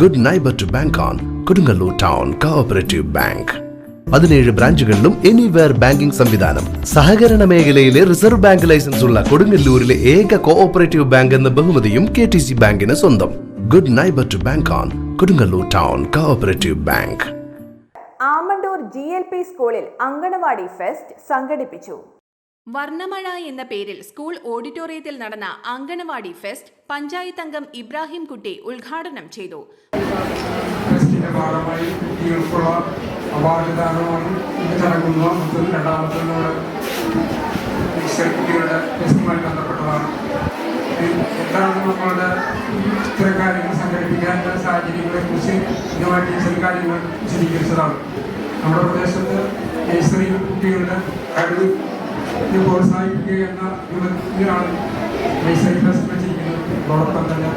Good neighbour to bank on Kodungallur town cooperative bank പതിനേഴ് ബ്രാഞ്ചുകളിലും anywhere banking സംവിധാനം. സഹകരണ മേഖലയിലെ റിസർവ് ബാങ്ക് ലൈസൻസ് ഉള്ള കൊടുങ്ങല്ലൂരിലെ ഏക കോഓപ്പറേറ്റീവ് ബാങ്ക് എന്ന ബഹുമതിയും കെ ടി സി ബാങ്കിന് സ്വന്തം. Good neighbour to bank on Kodungallur town cooperative bank Amandoor G L P സ്കൂളിൽ അങ്കണവാടി ഫെസ്റ്റ് സംഘടിപ്പിച്ചു. വർണമഴ എന്ന പേരിൽ സ്കൂൾ ഓഡിറ്റോറിയത്തിൽ നടന്ന അങ്കണവാടി ഫെസ്റ്റ് പഞ്ചായത്ത് അംഗം ഇബ്രാഹിം കുട്ടി ഉദ്ഘാടനം ചെയ്തു. ഭാഗമായി കുട്ടികൾക്കുള്ള നമ്മുടെ പ്രദേശത്ത് നഴ്സറി കുട്ടികളുടെ കഴിവ് ഇത് പ്രോത്സാഹിപ്പിക്കുക എന്ന യുവതിയാണ് നഴ്സറി ഫെസ്റ്റ് വെച്ചിരിക്കുന്നത് അതോടൊപ്പം തന്നെ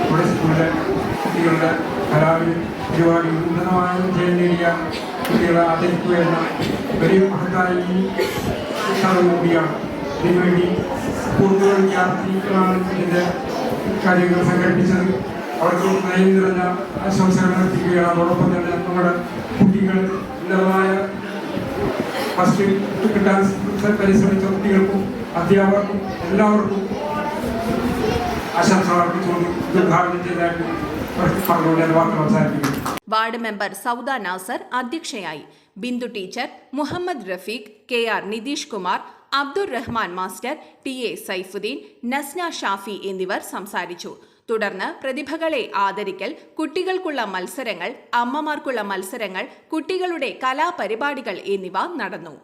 നമ്മുടെ സ്കൂളിലെ കുട്ടികളുടെ കലാവിൽ ഒരുപാട് ഉന്നതമായ വിജയം നേടിയ കുട്ടികളെ ആദരിക്കുക എന്ന വലിയ മഹത്തായ ഈ കൂടിയാണ്. ഇതിനുവേണ്ടി കൂടുതൽ വിദ്യാർത്ഥികളാണ് ഇതിന്റെ കാര്യങ്ങൾ സംഘടിപ്പിച്ചത്. അവർക്ക് നയം നിറഞ്ഞ ആശംസകൾ എത്തിക്കുകയാണ് അതോടൊപ്പം തന്നെ നമ്മുടെ കുട്ടികൾ ഉന്നതമായ ഫസ്റ്റ് കിട്ടാൻ പരിശ്രമിച്ച കുട്ടികൾക്കും അധ്യാപകർക്കും എല്ലാവർക്കും ആശംസകൾ അർപ്പിച്ചുകൊണ്ട് ഇത് ഉദ്ഘാടനം ചെയ്തതായിട്ട് പറഞ്ഞുകൊണ്ട് എൻ്റെ വാർത്ത അവസാനിപ്പിക്കുന്നു വാർഡ് മെമ്പർ സൗദ നാസർ അധ്യക്ഷയായി Bindu teacher Muhammad Rafeeq K R Nitish Kumar Abdur Rahman master T A Saifuddin Nasna Shafi എന്നിവർ സംസാരിച്ചു. തുടർന്ന് പ്രതിഭകളെ ആദരിക്കൽ കുട്ടികൾക്കുള്ള മത്സരങ്ങൾ അമ്മമാർക്കുള്ള മത്സരങ്ങൾ കുട്ടികളുടെ കലാപരിപാടികൾ എന്നിവ നടന്നു.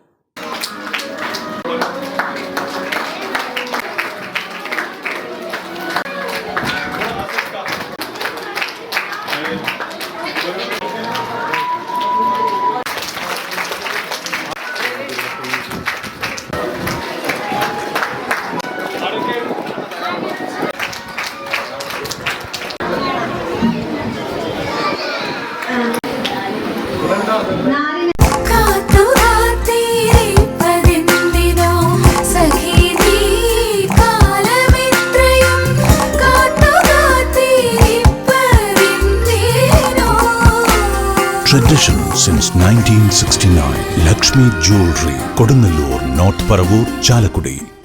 Tradition since 1969. Lakshmi Jewelry, Kodunallur, North Paravur, Chalakudi.